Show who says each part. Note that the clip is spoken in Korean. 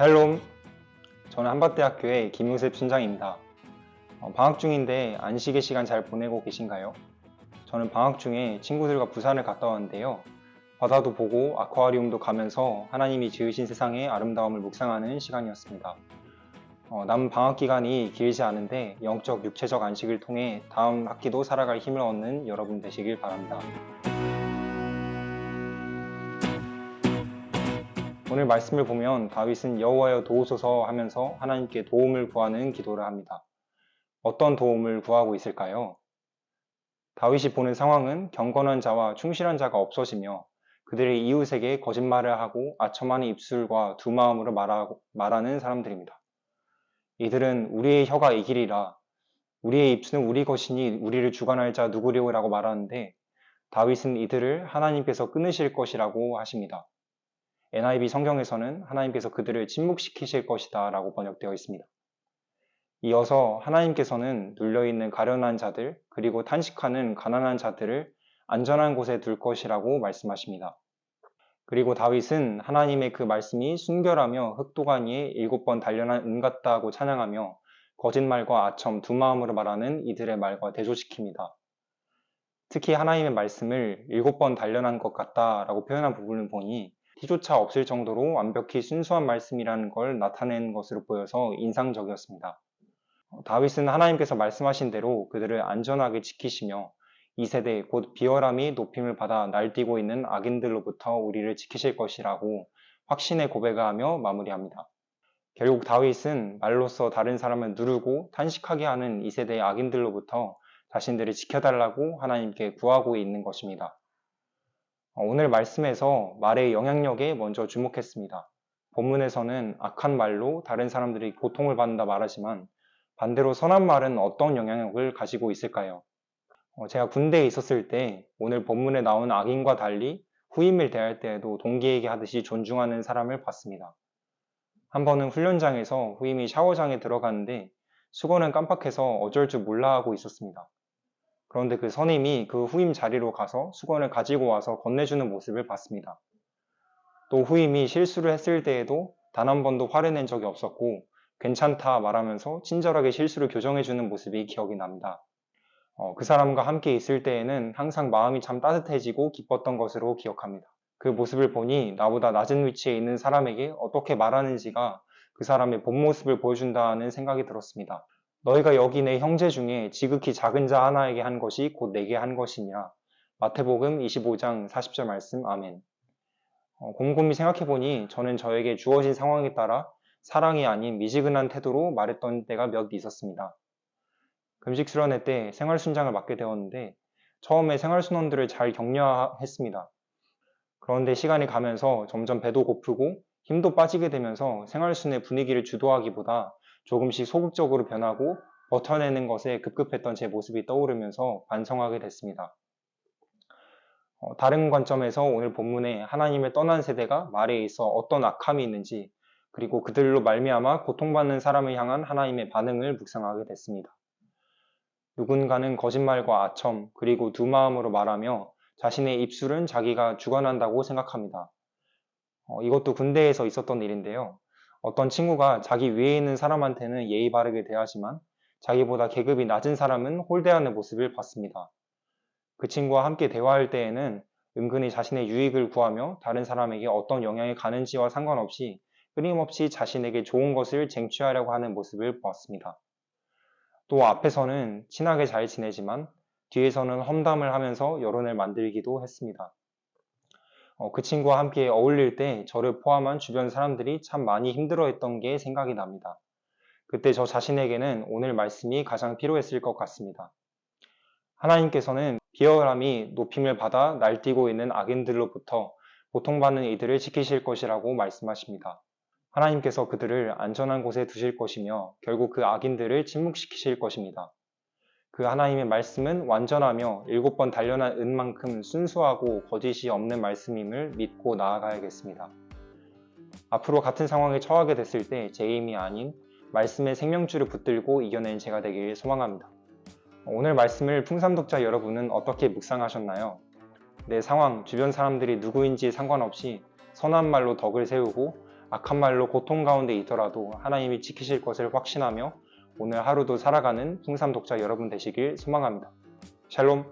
Speaker 1: 샬롬. 저는 한밭대학교의 김용셉 순장입니다. 어, 방학 중인데 안식의 시간 잘 보내고 계신가요? 저는 방학 중에 친구들과 부산을 갔다 왔는데요. 바다도 보고 아쿠아리움도 가면서 하나님이 지으신 세상의 아름다움을 묵상하는 시간이었습니다. 어, 남은 방학 기간이 길지 않은데 영적, 육체적 안식을 통해 다음 학기도 살아갈 힘을 얻는 여러분 되시길 바랍니다. 오늘 말씀을 보면 다윗은 여호와여 도우소서 하면서 하나님께 도움을 구하는 기도를 합니다. 어떤 도움을 구하고 있을까요? 다윗이 보는 상황은 경건한 자와 충실한 자가 없어지며 그들의 이웃에게 거짓말을 하고 아첨하는 입술과 두 마음으로 말하고, 말하는 사람들입니다. 이들은 우리의 혀가 이기리라 우리의 입술은 우리 것이니 우리를 주관할 자 누구리오라고 말하는데 다윗은 이들을 하나님께서 끊으실 것이라고 하십니다. NIV 성경에서는 하나님께서 그들을 침묵시키실 것이다 라고 번역되어 있습니다. 이어서 하나님께서는 눌려있는 가련한 자들 그리고 탄식하는 가난한 자들을 안전한 곳에 둘 것이라고 말씀하십니다. 그리고 다윗은 하나님의 그 말씀이 순결하며 흑도가니에 일곱 번 단련한 은 같다고 찬양하며 거짓말과 아첨 두 마음으로 말하는 이들의 말과 대조시킵니다. 특히 하나님의 말씀을 일곱 번 단련한 것 같다라고 표현한 부분을 보니 티조차 없을 정도로 완벽히 순수한 말씀이라는 걸 나타낸 것으로 보여서 인상적이었습니다. 다윗은 하나님께서 말씀하신 대로 그들을 안전하게 지키시며 이 세대 곧 비열함이 높임을 받아 날뛰고 있는 악인들로부터 우리를 지키실 것이라고 확신의 고백을 하며 마무리합니다. 결국 다윗은 말로써 다른 사람을 누르고 탄식하게 하는 이 세대의 악인들로부터 자신들을 지켜달라고 하나님께 구하고 있는 것입니다. 어, 오늘 말씀에서 말의 영향력에 먼저 주목했습니다. 본문에서는 악한 말로 다른 사람들이 고통을 받는다 말하지만 반대로 선한 말은 어떤 영향력을 가지고 있을까요? 어, 제가 군대에 있었을 때 오늘 본문에 나온 악인과 달리 후임을 대할 때에도 동기에게 하듯이 존중하는 사람을 봤습니다. 한 번은 훈련장에서 후임이 샤워장에 들어갔는데 수건은 깜빡해서 어쩔 줄 몰라 하고 있었습니다. 그런데 그 선임이 그 후임 자리로 가서 수건을 가지고 와서 건네주는 모습을 봤습니다. 또 후임이 실수를 했을 때에도 단 한 번도 화를 낸 적이 없었고 괜찮다 말하면서 친절하게 실수를 교정해주는 모습이 기억이 납니다. 어, 그 사람과 함께 있을 때에는 항상 마음이 참 따뜻해지고 기뻤던 것으로 기억합니다. 그 모습을 보니 나보다 낮은 위치에 있는 사람에게 어떻게 말하는지가 그 사람의 본 모습을 보여준다는 생각이 들었습니다. 너희가 여기 내 형제 중에 지극히 작은 자 하나에게 한 것이 곧 내게 한 것이니라. 마태복음 25장 40절 말씀 아멘. 어, 곰곰이 생각해 보니 저는 저에게 주어진 상황에 따라 사랑이 아닌 미지근한 태도로 말했던 때가 몇 있었습니다. 금식 수련회 때 생활 순장을 맡게 되었는데 처음에 생활 순원들을 잘 격려했습니다. 그런데 시간이 가면서 점점 배도 고프고 힘도 빠지게 되면서 생활순의 분위기를 주도하기보다 조금씩 소극적으로 변하고 버텨내는 것에 급급했던 제 모습이 떠오르면서 반성하게 됐습니다. 어, 다른 관점에서 오늘 본문에 하나님을 떠난 세대가 말에 있어 어떤 악함이 있는지 그리고 그들로 말미암아 고통받는 사람을 향한 하나님의 반응을 묵상하게 됐습니다. 누군가는 거짓말과 아첨 그리고 두 마음으로 말하며 자신의 입술은 자기가 주관한다고 생각합니다. 어, 이것도 군대에서 있었던 일인데요. 어떤 친구가 자기 위에 있는 사람한테는 예의 바르게 대하지만 자기보다 계급이 낮은 사람은 홀대하는 모습을 봤습니다. 그 친구와 함께 대화할 때에는 은근히 자신의 유익을 구하며 다른 사람에게 어떤 영향이 가는지와 상관없이 끊임없이 자신에게 좋은 것을 쟁취하려고 하는 모습을 보았습니다. 또 앞에서는 친하게 잘 지내지만 뒤에서는 험담을 하면서 여론을 만들기도 했습니다. 어, 그 친구와 함께 어울릴 때 저를 포함한 주변 사람들이 참 많이 힘들어했던 게 생각이 납니다. 그때 저 자신에게는 오늘 말씀이 가장 필요했을 것 같습니다. 하나님께서는 비열함이 높임을 받아 날뛰고 있는 악인들로부터 고통받는 이들을 지키실 것이라고 말씀하십니다. 하나님께서 그들을 안전한 곳에 두실 것이며 결국 그 악인들을 침묵시키실 것입니다. 그 하나님의 말씀은 완전하며 일곱 번 단련한 은만큼 순수하고 거짓이 없는 말씀임을 믿고 나아가야겠습니다. 앞으로 같은 상황에 처하게 됐을 때 제 힘이 아닌 말씀의 생명줄을 붙들고 이겨낸 제가 되길 소망합니다. 오늘 말씀을 풍삼독자 여러분은 어떻게 묵상하셨나요? 내 상황, 주변 사람들이 누구인지 상관없이 선한 말로 덕을 세우고 악한 말로 고통 가운데 있더라도 하나님이 지키실 것을 확신하며 오늘 하루도 살아가는 풍삼 독자 여러분 되시길 소망합니다. 샬롬!